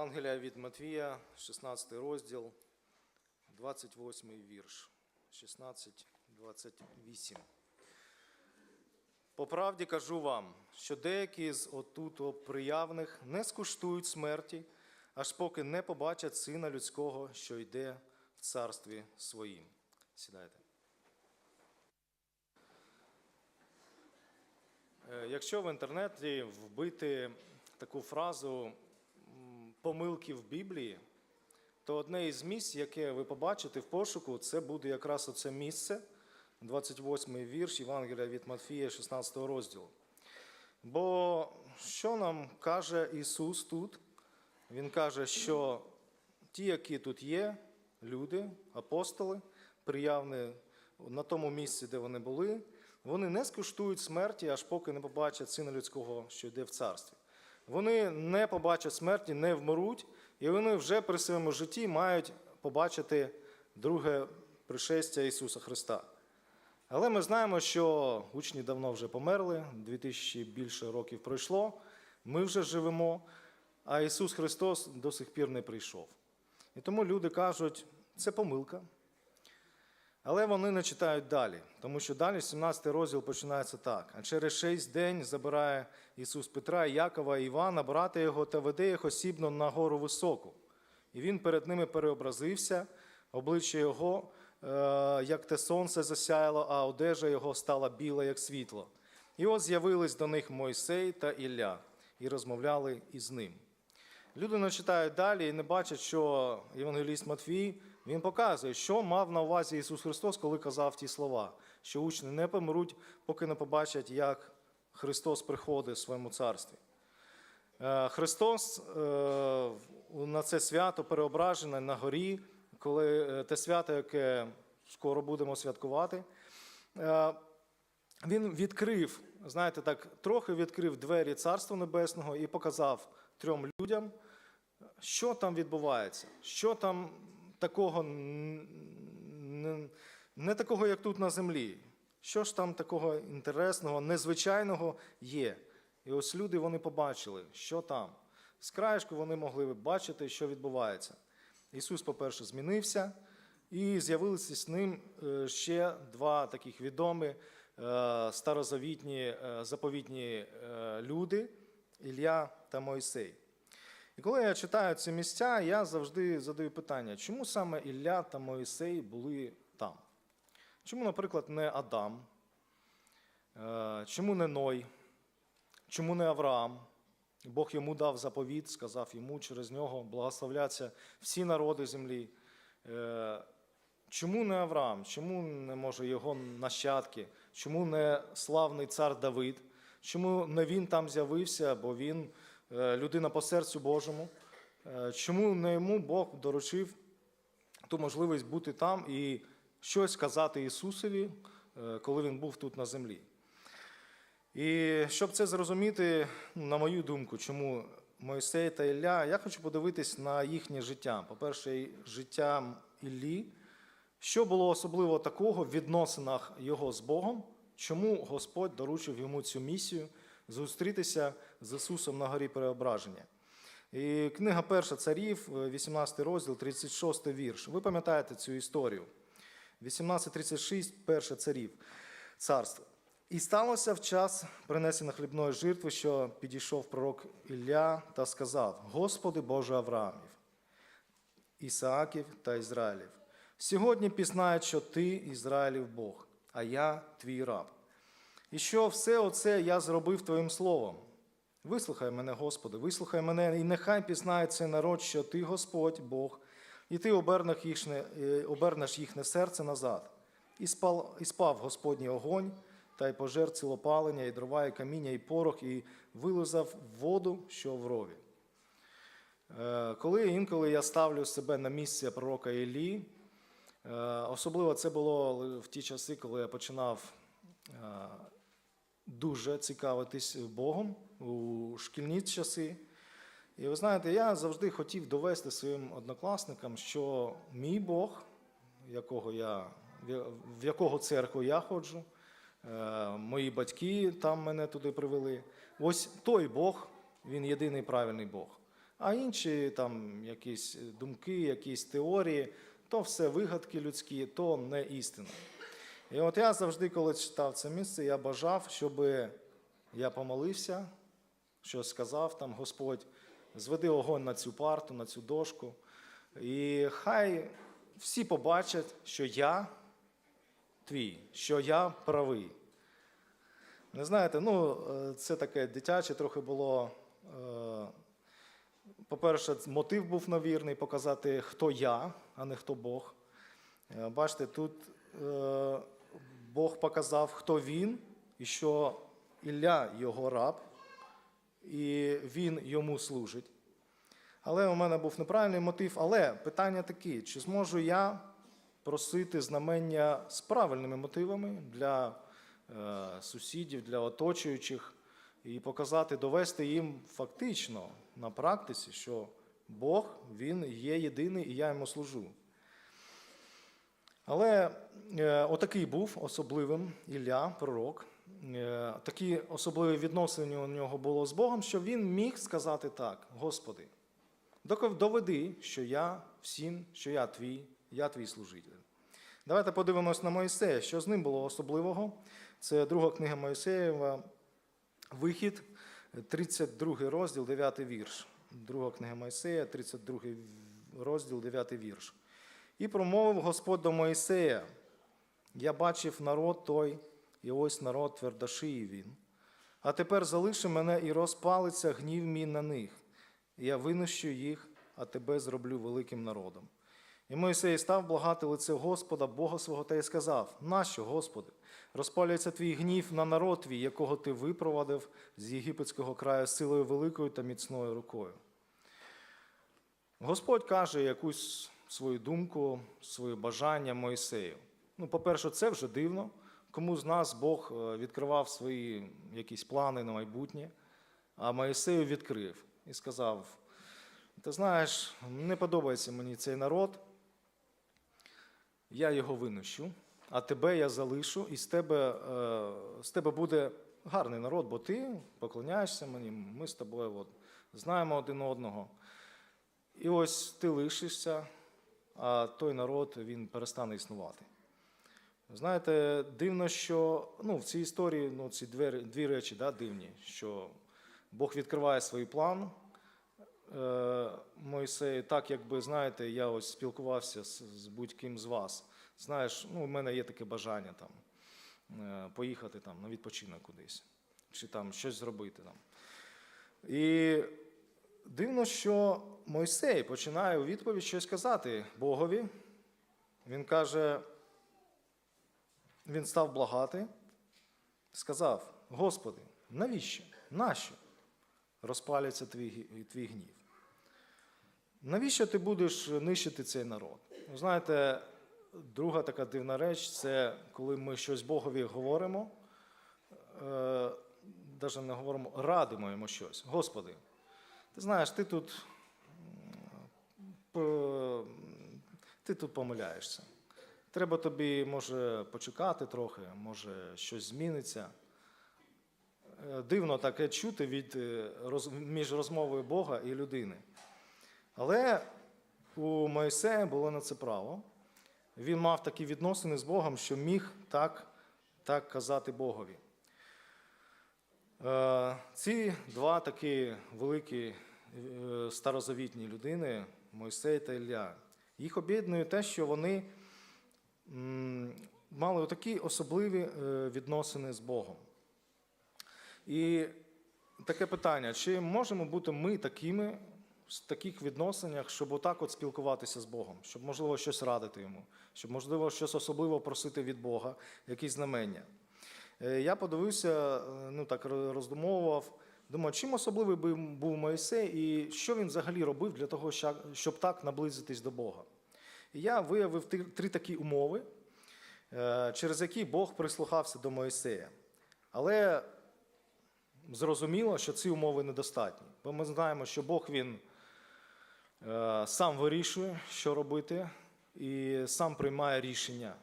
Євангелія від Матвія, 16 розділ, 28 вірш, 16, 28. По правді кажу вам, що деякі з отуто приявних не скуштують смерті, аж поки не побачать Сина Людського, що йде в царстві своїм. Сідайте. Е, Якщо в інтернеті вбити таку фразу помилки в Біблії, то одне із місць, яке ви побачите в пошуку, це буде якраз оце місце, 28-й вірш Євангелія від Матфія, 16 розділу. Бо що нам каже Ісус тут? Він каже, що ті, які тут є, люди, апостоли, приявні на тому місці, де вони були, вони не скуштують смерті, аж поки не побачать Сина Людського, що йде в царстві. Вони не побачать смерті, не вмруть, і вони вже при своєму житті мають побачити друге пришестя Ісуса Христа. Але ми знаємо, що учні давно вже померли, 2000 більше років пройшло, ми вже живемо, а Ісус Христос до сих пір не прийшов. І тому люди кажуть, це помилка. Але вони не читають далі, тому що далі 17 розділ починається так. А через шість день забирає Ісус Петра, Якова і Івана, брата його та веде їх осібно на гору високу. І він перед ними переобразився, обличчя його, е, як те сонце засяяло, а одежа його стала біла, як світло. І от з'явились до них Мойсей та Ілля і розмовляли із ним. Люди не читають далі і не бачать, що Євангеліст Матвій він показує, що мав на увазі Ісус Христос, коли казав ті слова, що учні не помруть, поки не побачать, як Христос приходить в своєму царстві. Е, Христос е, на це свято переображений на горі, коли е, те свято, яке скоро будемо святкувати. Він відкрив, знаєте, так, трохи відкрив двері Царства Небесного і показав трьом людям, що там відбувається, що там такого не, такого, як тут на землі. Що ж там такого інтересного, незвичайного є. І ось люди вони побачили, що там. З краєшку вони могли бачити, що відбувається. Ісус, по-перше, змінився, і з'явилися з ним е, ще два таких відомі е, старозавітні е, заповітні люди Ілля та Мойсей. І коли я читаю ці місця, я завжди задаю питання, чому саме Ілля та Моїсей були там? Чому, наприклад, не Адам? Е, Чому не Ной? Чому не Авраам? Бог йому дав заповіт, сказав йому через нього благословляться всі народи землі. Е, Чому не Авраам? Чому не може його нащадки? Чому не славний цар Давид? Чому не він там з'явився, бо він людина по серцю Божому? Е, Чому не йому Бог доручив ту можливість бути там і щось казати Ісусові, е, коли він був тут на землі? І щоб це зрозуміти, на мою думку, чому Мойсей та Ілля, я хочу подивитись на їхнє життя. По-перше, життя Іллі, що було особливо такого в відносинах його з Богом, чому Господь доручив йому цю місію зустрітися з Ісусом на горі переображення. І книга Перша царів, 18 розділ, 36 вірш. Ви пам'ятаєте цю історію. 18.36, перше царів, царство. І сталося в час принесення хлібної жертви, що підійшов пророк Ілля та сказав: Господи Боже Авраамів, Ісааків та Ізраїлів, сьогодні пізнають, що ти Ізраїлів Бог, а я твій раб. І що все оце я зробив Твоїм словом. Вислухай мене, Господи, вислухай мене, і нехай пізнає цей народ, що Ти Господь Бог, і Ти обернеш їхнє, е, серце назад. І спав, і спав Господній огонь, та й пожер цілопалення, і дрова, і каміння, і порох, і вилизав воду, що в рові. Е, Коли інколи я ставлю себе на місце пророка Іллі, е, особливо це було в ті часи, коли я починав дуже цікавитись Богом у шкільні часи. І ви знаєте, я завжди хотів довести своїм однокласникам, що мій Бог, якого я, в якого церкву я ходжу, е, мої батьки там мене туди привели. Ось той Бог, він єдиний правильний Бог. А інші там якісь думки, якісь теорії, то все вигадки людські, то не істина. І от я завжди, коли читав це місце, я бажав, щоб я помолився, що сказав там Господь, зведи огонь на цю парту, на цю дошку. І хай всі побачать, що я твій, що я правий. Не знаєте, ну, е, це таке дитяче трохи було. е, По-перше, мотив був навірний показати, хто я, а не хто Бог. Е, Бачите, тут Бог показав, хто він, і що Ілля його раб, і він йому служить. Але у мене був неправильний мотив. Але питання такі: чи зможу я просити знамення з правильними мотивами для е, сусідів, для оточуючих, і показати, довести їм фактично на практиці, що Бог він є єдиний і я йому служу. Але е, отакий був особливим Ілля, пророк. Е, такі особливі відносини у нього було з Богом, що він міг сказати так: Господи, доведи, що я всім, що я твій, я твій служитель. Давайте подивимось на Моїсея, що з ним було особливого. Це друга книга Моїсеєва, вихід, 32 розділ, 9 вірш. Друга книга Моїсея, 32 розділ, 9 вірш. І промовив Господь до Моїсея: Я бачив народ той, і ось народ твердошиї він. А тепер залиши мене і розпалиться гнів мій на них. І я винищу їх, а тебе зроблю великим народом. І Мойсей став благати лице Господа, Бога свого, та й сказав: Нащо, Господи? Розпалюється твій гнів на народ твій, якого ти випровадив з єгипетського краю силою великою та міцною рукою. Господь каже якусь свою думку, своє бажання Мойсею. Ну, по-перше, це вже дивно. Кому з нас Бог е, відкривав свої якісь плани на майбутнє, а Моїсею відкрив і сказав: Ти знаєш, не подобається мені цей народ, я його винищу, а тебе я залишу, і з тебе, е, з тебе буде гарний народ, бо ти поклоняєшся мені, ми з тобою от, знаємо один одного. І ось ти лишишся, а той народ він перестане існувати. Знаєте, дивно, що ну, в цій історії ну, ці дві, дві речі да, дивні, що Бог відкриває свій план. Е, Мойсей, так якби знаєте, я ось спілкувався з, з будь-ким з вас. Знаєш, ну, у мене є таке бажання там, е, поїхати там, на відпочинок кудись, чи там щось зробити. Там. І дивно, що Мойсей починає у відповідь щось казати Богові. Він каже, він став благати, сказав: Господи, навіщо? Нащо розпалюється твій, твій гнів? Навіщо ти будеш нищити цей народ? Ви знаєте, друга така дивна реч це коли ми щось Богові говоримо, е, навіть не говоримо, радимо йому щось. Господи, ти знаєш, ти тут, ти тут помиляєшся. Треба тобі, може, почекати трохи, може, щось зміниться. Е, Дивно таке чути від, е, між розмовою Бога і людини. Але у Моїсея було на це право. Він мав такі відносини з Богом, що міг так, так казати Богові. Е, Ці два такі великі е, старозавітні людини, Мойсей та Ілля, їх об'єднує те, що вони мали такі особливі е, відносини з Богом. І таке питання: чи можемо бути ми такими в таких відносинах, щоб отак от спілкуватися з Богом, щоб, можливо, щось радити йому, щоб, можливо, щось особливо просити від Бога, якісь знамення? Е, Я подивився, е, ну так роздумовував. Думаю, чим особливий був Моїсей і що він взагалі робив для того, щоб так наблизитись до Бога. І я виявив три, такі умови, е, через які Бог прислухався до Моїсея. Але зрозуміло, що ці умови недостатні. Бо ми знаємо, що Бог він е, сам вирішує, що робити, і сам приймає рішення.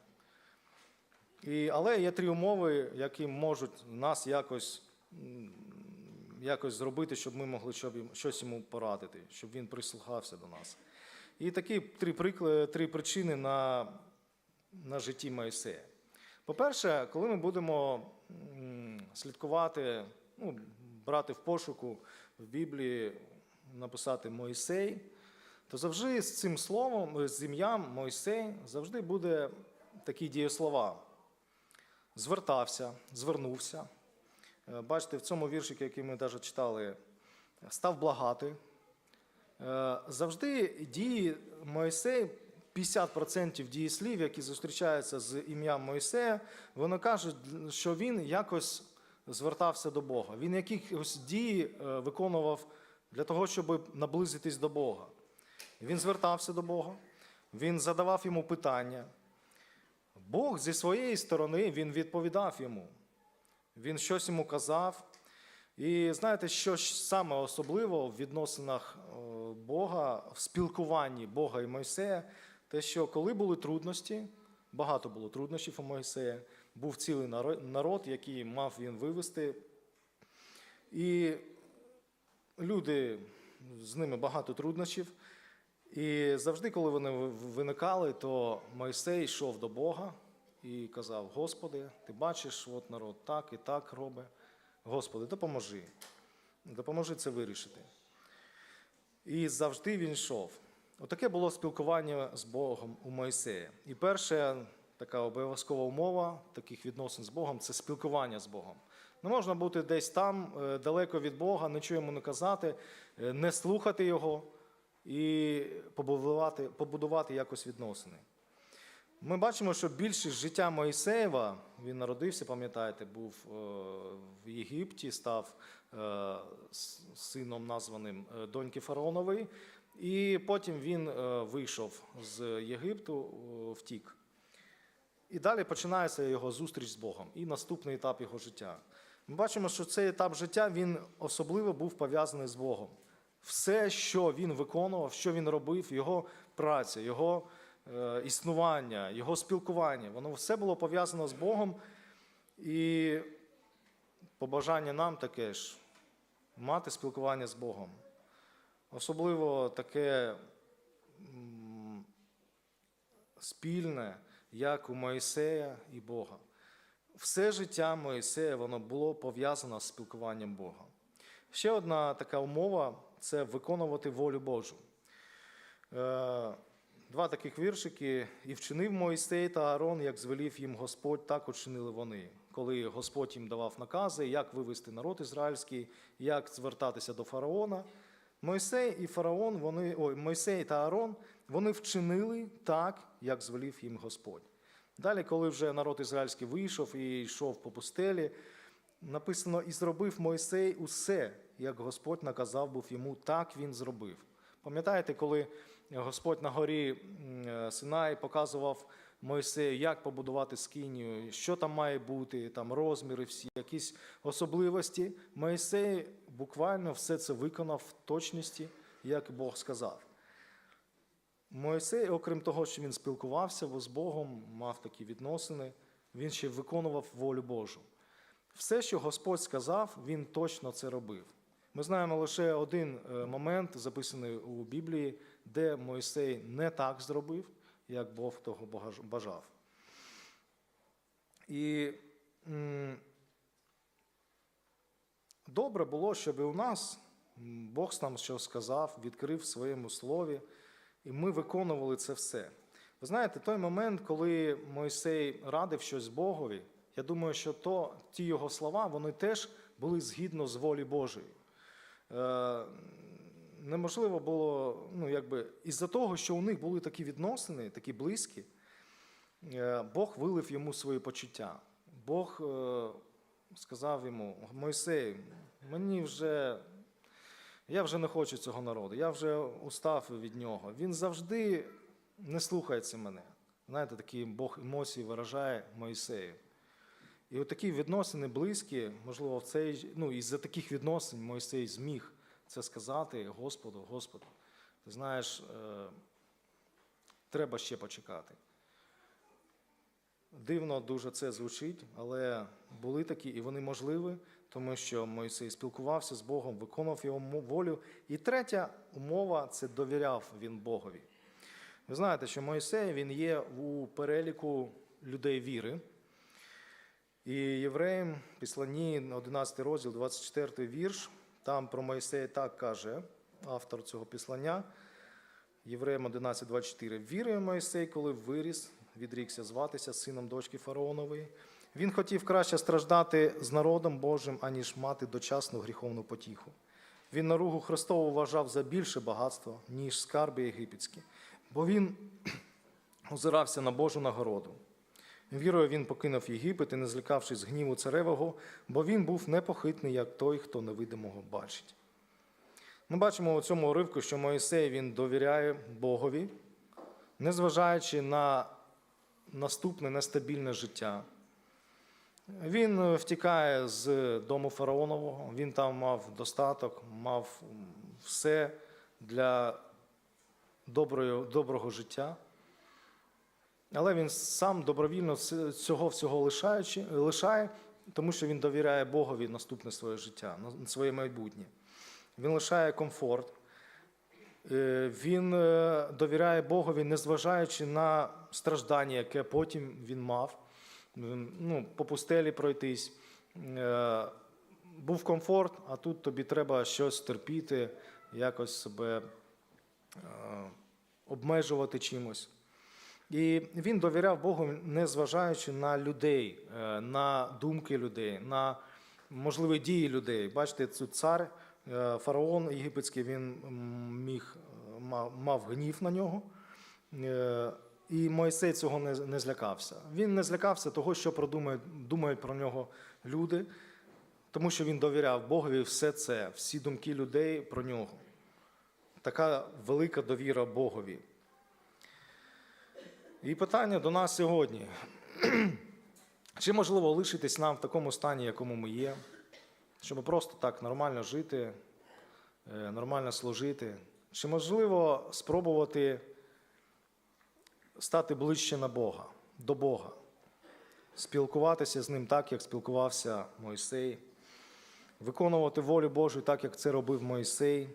І, але є три умови, які можуть нас якось якось зробити, щоб ми могли щось йому порадити, щоб він прислухався до нас. І такі три, прикла- три причини на, на житті Моїсея. По-перше, коли ми будемо слідкувати, ну, брати в пошуку в Біблії, написати Моїсей, то завжди з цим словом, з ім'ям Мойсей, завжди буде такі дієслова. Звертався, звернувся. Е, Бачите, в цьому віршику, який ми навіть читали, став благати. Е, Завжди дії Моїсей, 50% дієслів, які зустрічаються з ім'ям Моїсея, вони кажуть, що він якось звертався до Бога. Він якісь дії е, виконував для того, щоб наблизитись до Бога. Він звертався до Бога, він задавав йому питання. Бог зі своєї сторони він відповідав йому. Він щось йому казав. І знаєте, що саме особливо в відносинах е, Бога, в спілкуванні Бога і Мойсея, те, що коли були трудності, багато було труднощів у Мойсея, був цілий народ, який мав він вивести. І люди з ними багато труднощів. І завжди, коли вони виникали, то Мойсей йшов до Бога і казав: Господи, ти бачиш, от народ так і так робить. Господи, допоможи. Допоможи це вирішити. І завжди він йшов. Отаке було спілкування з Богом у Мойсея. І перша така обов'язкова умова таких відносин з Богом це спілкування з Богом. Не можна бути десь там, е, далеко від Бога, нічого йому не казати, е, не слухати його і побудувати, побудувати якось відносини. Ми бачимо, що більшість життя Моїсеєва, він народився, пам'ятаєте, був е, в Єгипті, став е, сином названим е, доньки фараонової, і потім він вийшов з Єгипту, втік. І далі починається його зустріч з Богом і наступний етап його життя. Ми бачимо, що цей етап життя він особливо був пов'язаний з Богом. Все, що він виконував, що він робив, його праця, його існування, його спілкування, воно все було пов'язано з Богом. І побажання нам таке ж мати спілкування з Богом. Особливо таке спільне, як у Моїсея і Бога. Все життя Моїсея воно було пов'язано з спілкуванням Бога. Ще одна така умова це виконувати волю Божу. Два таких віршики. І вчинив Моїсей та Аарон, як звелів їм Господь, так учинили вони. Коли Господь їм давав накази, як вивести народ ізраїльський, як звертатися до фараона. Мойсей і фараон, вони, ой, Мойсей та Аарон, вони вчинили так, як звелів їм Господь. Далі, коли вже народ ізраїльський вийшов і йшов по пустелі, написано: і зробив Мойсей усе, як Господь наказав був йому, так він зробив. Пам'ятаєте, коли Господь на горі е, Синай показував Мойсею, як побудувати скинію, що там має бути, там розміри, всі, якісь особливості. Мойсей буквально все це виконав в точності, як Бог сказав. Мойсей, окрім того, що він спілкувався з Богом, мав такі відносини, він ще виконував волю Божу. Все, що Господь сказав, він точно це робив. Ми знаємо лише один е, момент, записаний у Біблії, де Мойсей не так зробив, як Бог того бажав. І добре було, щоб і у нас Бог нам що сказав, відкрив в своєму слові, і ми виконували це все. Ви знаєте, той момент, коли Мойсей радив щось Богові, я думаю, що то, ті його слова вони теж були згідно з волі Божої. Неможливо було, ну, якби, із-за того, що у них були такі відносини, такі близькі, е, Бог вилив йому свої почуття. Бог е, сказав йому: Мойсей, мені вже. Я вже не хочу цього народу, я вже устав від нього. Він завжди не слухається мене. Знаєте, такий Бог емоції виражає Моїсею. І от такі відносини близькі, можливо, в цей, ну, із-за таких відносин Мойсей зміг це сказати Господу, Господу, ти знаєш, е, треба ще почекати. Дивно дуже це звучить, але були такі, і вони можливі, тому що Мойсей спілкувався з Богом, виконував його волю. І третя умова це довіряв він Богові. Ви знаєте, що Мойсей він є у переліку людей віри. І євреїм, післанні, 11 розділ, 24 вірш, там про Мойсея так каже автор цього післання, Євреям 11.24. Вірує Мойсей, коли виріс, відрікся зватися сином дочки фараонової. Він хотів краще страждати з народом Божим, аніж мати дочасну гріховну потіху. Він наругу Христову вважав за більше багатство, ніж скарби єгипетські, бо він озирався на Божу нагороду. Вірою він покинув Єгипет і не злякавшись гніву царевого, бо він був непохитний, як той, хто невидимого бачить. Ми бачимо у цьому уривку, що Моїсей він довіряє Богові, незважаючи на наступне нестабільне життя. Він е, втікає з дому фараонового, він там мав достаток, мав все для доброго життя. Але він сам добровільно цього всього лишаючи, лишає, тому що він довіряє Богові наступне своє життя, своє майбутнє. Він лишає комфорт, е, він е, довіряє Богові, незважаючи на страждання, яке потім він мав. Ну, по пустелі пройтись. Е, Був комфорт, а тут тобі треба щось терпіти, якось себе обмежувати чимось. І він довіряв Богу, незважаючи на людей, е, на думки людей, на можливі дії людей. Бачите, тут цар, е, фараон єгипетський, він міг, е, мав, гнів на нього. І Мойсей цього не, не злякався. Він не злякався того, що продумають, думають про нього люди, тому що він довіряв Богові все це, всі думки людей про нього. Така велика довіра Богові. І питання до нас сьогодні. Чи можливо лишитись нам в такому стані, якому ми є, щоб просто так нормально жити, е, нормально служити? Чи можливо спробувати стати ближче на Бога, до Бога, спілкуватися з ним так, як спілкувався Мойсей, виконувати волю Божу так, як це робив Мойсей,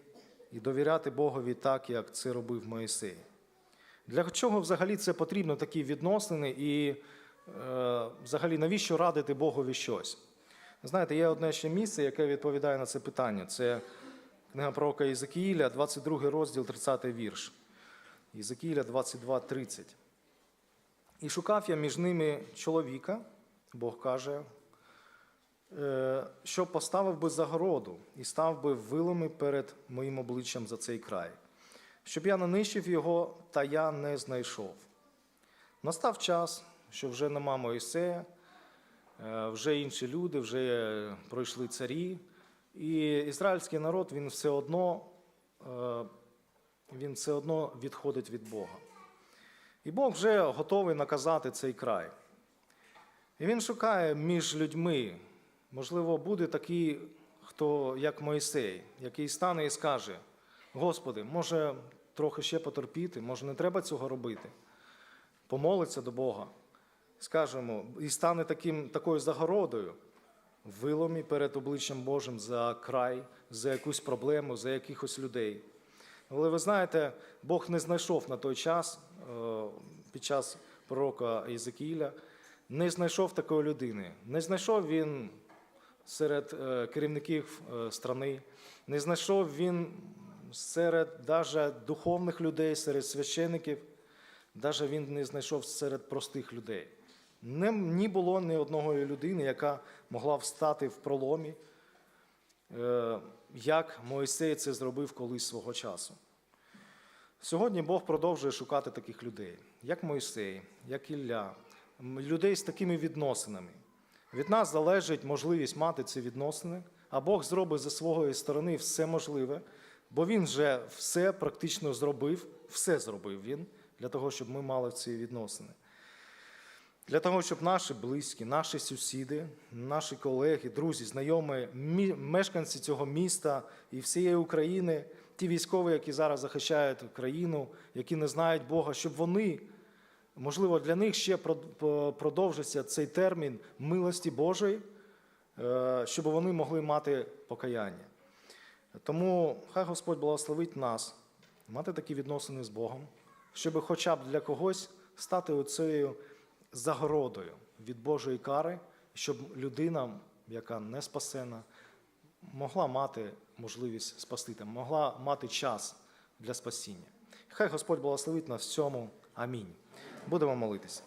і довіряти Богові так, як це робив Мойсей? Для чого взагалі це потрібно, такі відносини, і е, взагалі навіщо радити Богові щось? Знаєте, є одне ще місце, яке відповідає на це питання. Це книга пророка Єзекіїля, 22 розділ, 30 вірш. Єзекіїля 22.30. І шукав я між ними чоловіка, Бог каже, е, що поставив би загороду і став би вилами перед моїм обличчям за цей край щоб я нанищив його, та я не знайшов. Настав час, що вже нема Моїсея, е, вже інші люди, вже пройшли царі, і ізраїльський народ він все одно, е, він все одно відходить від Бога. І Бог вже готовий наказати цей край. І він шукає між людьми, можливо, буде такий, хто як Моїсей, який стане і скаже: Господи, може трохи ще потерпіти, може не треба цього робити. Помолиться до Бога, скажемо, і стане таким, такою загородою виломі перед обличчям Божим за край, за якусь проблему, за якихось людей. Але ви знаєте, Бог не знайшов на той час, е, під час пророка Єзекіїля, не знайшов такої людини. Не знайшов він серед е, керівників е, страни, не знайшов він серед даже духовних людей, серед священиків, даже він не знайшов серед простих людей. Не, ні було ні одної людини, яка могла встати в проломі, е, як Моїсей це зробив колись свого часу. Сьогодні Бог продовжує шукати таких людей, як Мойсей, як Ілля, людей з такими відносинами. Від нас залежить можливість мати ці відносини, а Бог зробить зі своєї сторони все можливе, бо Він вже все практично зробив, все зробив Він для того, щоб ми мали ці відносини. Для того, щоб наші близькі, наші сусіди, наші колеги, друзі, знайомі, мешканці цього міста і всієї України, ті військові, які зараз захищають країну, які не знають Бога, щоб вони можливо, для них ще прод- продовжиться цей термін милості Божої, е, щоб вони могли мати покаяння. Тому хай Господь благословить нас мати такі відносини з Богом, щоб хоча б для когось стати оцею загородою від Божої кари, щоб людина, яка не спасена, могла мати можливість спасти, могла мати час для спасіння. Хай Господь благословить нас в цьому. Амінь. Будемо молитися.